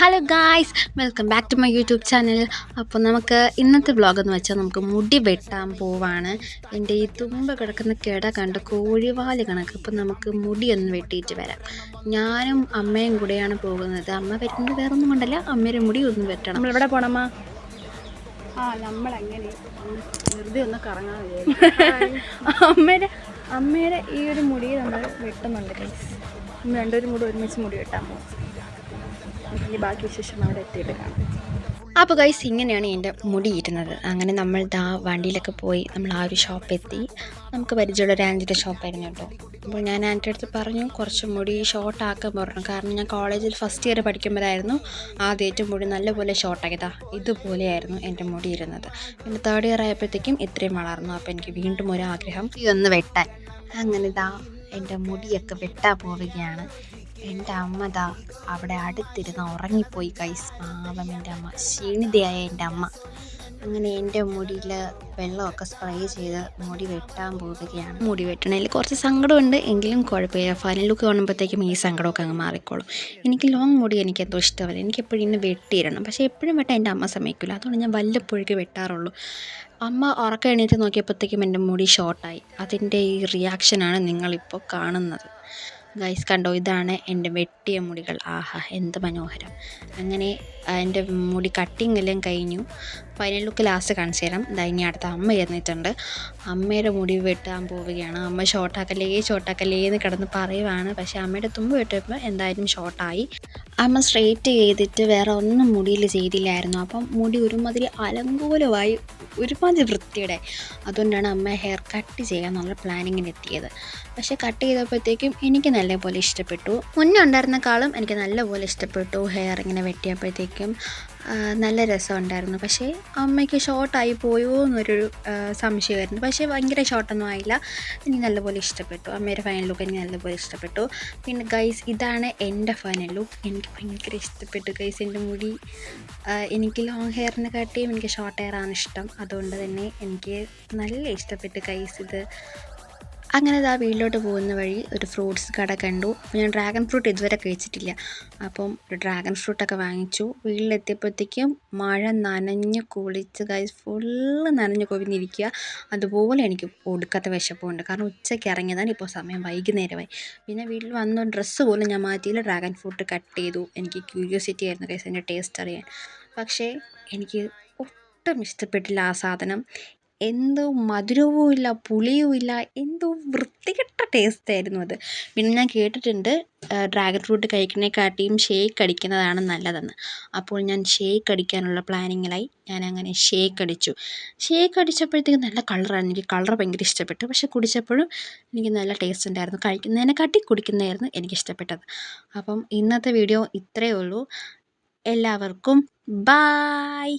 Hello guys welcome back to my YouTube channel അപ്പോൾ നമുക്ക് ഇന്നത്തെ വ്ളോഗ് എന്ന് വെച്ചാൽ നമുക്ക് മുടി വെട്ടാൻ പോവാണ്. എന്റെ ഈ തുമ്പ കിടക്കുന്ന കിട കണ്ട് കോഴിവാൽ കണക്ക്. അപ്പോൾ നമുക്ക് മുടി ഒന്ന് വെട്ടിയിട്ട് വരാം. ഞാനും അമ്മയും കൂടെയാണ് പോകുന്നത്. അമ്മ വരുന്നത് വേറെ ഒന്നും കൊണ്ടല്ല. അമ്മയുടെ മുടി ഒന്ന് വെട്ടണം. നമ്മൾ എവിടെ പോണമ്മ? ആ നമ്മളങ്ങനെ? വെറുതെ ഒന്ന് കറങ്ങാൻ അമ്മയുടെ അമ്മയുടെ ഈ ഒരു മുടി നമ്മൾ വെട്ടുന്നുണ്ട് ഗൈസ് രണ്ടുപേരും കൂടെ ഒരുമിച്ച് മുടി വെട്ടാൻ പോകും ഇനി ബാക്കി വിശേഷം അവിടെ എത്തിയിട്ട് കാണാം. അപ്പോൾ ഗൈസ് ഇങ്ങനെയാണ് എന്റെ മുടി ഇരുന്നത് അങ്ങനെ നമ്മൾ ദാ വണ്ടിയിലൊക്കെ പോയി നമ്മൾ ആ ഒരു ഷോപ്പ് എത്തി. നമുക്ക് പരിചയമുള്ള ഒരു ആന്റിയുടെ ഷോപ്പായിരുന്നു കേട്ടോ. അപ്പോൾ ഞാൻ ആന്റിയുടെ അടുത്ത് പറഞ്ഞു കുറച്ച് മുടി ഷോർട്ട് ആക്കാൻ പറഞ്ഞു. കാരണം ഞാൻ കോളേജിൽ ഫസ്റ്റ് ഇയർ പഠിക്കുമ്പോഴായിരുന്നു ആദ്യമായിട്ട് മുടി നല്ലപോലെ ഷോർട്ടാക്കിയതാ ഇതുപോലെയായിരുന്നു എന്റെ മുടി ഇരുന്നത്. പിന്നെ തേർഡ് ഇയർ ആയപ്പോഴത്തേക്കും ഇത്രയും വളർന്നു. അപ്പോൾ എനിക്ക് വീണ്ടും ഒരു ആഗ്രഹം. ഇതൊന്ന് വെട്ടാൻ. അങ്ങനെ ദാ എന്റെ മുടിയൊക്കെ വെട്ടാൻ പോവുകയാണ്. എന്റെ അമ്മ ദാ അവിടെ അടുത്തിരുന്ന് ഉറങ്ങിപ്പോയി കൈസ് പാവം എന്റെ അമ്മ. ക്ഷീണിതയായ എന്റെ അമ്മ. അങ്ങനെ എന്റെ മുടിയിൽ വെള്ളമൊക്കെ സ്പ്രേ ചെയ്ത് മുടി വെട്ടാൻ പോവുകയാണ്. മുടി വെട്ടണതിൽ കുറച്ച് സങ്കടമുണ്ട്. എങ്കിലും കുഴപ്പമില്ല. ഫൈനൽ ലുക്ക് കാണുമ്പോഴത്തേക്കും ഈ സങ്കടമൊക്കെ അങ്ങ് മാറിക്കോളും. എനിക്ക് ലോങ് മുടി എനിക്ക് എന്തോ ഇഷ്ടമല്ല. എനിക്ക് എപ്പോഴും ഇന്ന് വെട്ടിയിരണം പക്ഷേ എപ്പോഴും വെട്ടാൻ എന്റെ അമ്മ സമ്മതിക്കില്ല അതുകൊണ്ട് ഞാൻ വല്ലപ്പോഴേക്ക് വെട്ടാറുള്ളൂ. അമ്മ ഉറക്കം എണീറ്റ് നോക്കിയപ്പോഴത്തേക്കും എന്റെ മുടി ഷോർട്ടായി അതിന്റെ ഈ റിയാക്ഷനാണ് നിങ്ങളിപ്പോൾ കാണുന്നത്. ഗൈസ് കണ്ടോ? ഇതാണ് എന്റെ വെട്ടിയ മുടികൾ. ആഹാ എന്ത് മനോഹരം. അങ്ങനെ എന്റെ മുടി കട്ടിങ് എല്ലാം കഴിഞ്ഞു. ഫൈനൽ ലുക്ക് ലാസ്റ്റ് കാണിച്ചു തരാം. ഇതാ ഇനി അടുത്ത അമ്മ ഇരുന്നിട്ടുണ്ട് അമ്മയുടെ മുടി വെട്ടാൻ പോവുകയാണ്. അമ്മ ഷോർട്ടാക്കല്ലേ ഷോർട്ടാക്കല്ലേ എന്ന് കിടന്ന് പറയുവാണ്. പക്ഷേ അമ്മയുടെ തുമ്പ് വെട്ടപ്പോൾ എന്തായാലും ഷോർട്ടായി അമ്മ സ്ട്രെയിറ്റ് ചെയ്തിട്ട് വേറെ ഒന്നും മുടിയിൽ ചെയ്തില്ലായിരുന്നു. അപ്പം മുടി ഒരുമാതിരി അലങ്കോലമായി ഒരുമാതിരി വൃത്തിയുടെ. അതുകൊണ്ടാണ് അമ്മ ഹെയർ കട്ട് ചെയ്യാന്നുള്ള പ്ലാനിങ്ങിനെത്തിയത് പക്ഷേ കട്ട് ചെയ്തപ്പോഴത്തേക്കും എനിക്ക് നല്ലപോലെ ഇഷ്ടപ്പെട്ടു. മുന്നേ ഉണ്ടായിരുന്നേക്കാളും എനിക്ക് നല്ലപോലെ ഇഷ്ടപ്പെട്ടു ഹെയർ ഇങ്ങനെ വെട്ടിയപ്പോഴത്തേക്കും. നല്ല രസം ഉണ്ടായിരുന്നു. പക്ഷേ അമ്മയ്ക്ക് ഷോർട്ടായി പോയോ എന്നൊരു സംശയമായിരുന്നു പക്ഷേ ഭയങ്കര ഷോർട്ടൊന്നും ആയില്ല. എനിക്ക് നല്ലപോലെ ഇഷ്ടപ്പെട്ടു. അമ്മയുടെ ഫൈനൽ ലുക്ക് എനിക്ക് നല്ലപോലെ ഇഷ്ടപ്പെട്ടു. പിന്നെ ഗൈസ് ഇതാണ് എന്റെ ഫൈനൽ ലുക്ക് എനിക്ക് ഭയങ്കര ഇഷ്ടപ്പെട്ടു ഗൈസ് എന്റെ മുടി എനിക്ക് ലോങ് ഹെയറിനെ കാട്ടിയും എനിക്ക് ഷോർട്ട് ഹെയറാണ് ഇഷ്ടം. അതുകൊണ്ട് തന്നെ എനിക്ക് നല്ല ഇഷ്ടപ്പെട്ടു ഗൈസ് ഇത്. അങ്ങനെ ഇതാ വീട്ടിലോട്ട് പോകുന്ന വഴി ഒരു ഫ്രൂട്ട്സ് കട കണ്ടു. ഞാൻ ഡ്രാഗൺ ഫ്രൂട്ട് ഇതുവരെ കഴിച്ചിട്ടില്ല. അപ്പം ഒരു ഡ്രാഗൺ ഫ്രൂട്ടൊക്കെ വാങ്ങിച്ചു. വീട്ടിലെത്തിയപ്പോഴത്തേക്കും മഴ നനഞ്ഞ് കുളിച്ച് കൈ ഫുള്ള് നനഞ്ഞ് കൊവിഞ്ഞിരിക്കുക. അതുപോലെ എനിക്ക് ഒടുക്കത്തെ വിശപ്പുണ്ട്. കാരണം ഉച്ചയ്ക്ക് ഇറങ്ങിയതാണ് ഇപ്പോൾ സമയം വൈകുന്നേരമായി. പിന്നെ വീട്ടിൽ വന്ന ഡ്രസ്സ് പോലും ഞാൻ മാറ്റിയില്ല. ഡ്രാഗൺ ഫ്രൂട്ട് കട്ട് ചെയ്തു. എനിക്ക് ക്യൂരിയോസിറ്റി ആയിരുന്നു കൈസ് അതിന്റെ ടേസ്റ്റ് അറിയാൻ. പക്ഷേ എനിക്ക് ഒട്ടും ഇഷ്ടപ്പെട്ടില്ല ആ സാധനം. എന്തോ മധുരവും ഇല്ല പുളിയും ഇല്ല എന്തോ വൃത്തികെട്ട ടേസ്റ്റ് ആയിരുന്നു അത്. പിന്നെ ഞാൻ കേട്ടിട്ടുണ്ട് ഡ്രാഗൺ ഫ്രൂട്ട് കഴിക്കുന്നതിനെക്കാട്ടിയും ഷേക്ക് അടിക്കുന്നതാണ് നല്ലതെന്ന്. അപ്പോൾ ഞാൻ ഷേക്ക് അടിക്കാനുള്ള പ്ലാനിങ്ങിലായി അങ്ങനെ ഷേക്ക് അടിച്ചു. ഷേക്ക് അടിച്ചപ്പോഴത്തേക്കും നല്ല കളറാണ് എനിക്ക് കളർ ഭയങ്കര ഇഷ്ടപ്പെട്ടു. പക്ഷെ കുടിച്ചപ്പോഴും എനിക്ക് നല്ല ടേസ്റ്റ് ഉണ്ടായിരുന്നു. കഴിക്കുന്നതിനെക്കാട്ടി കുടിക്കുന്നതായിരുന്നു എനിക്ക് ഇഷ്ടപ്പെട്ടത്. അപ്പം ഇന്നത്തെ വീഡിയോ ഇത്രയേ ഉള്ളൂ. എല്ലാവർക്കും ബായ്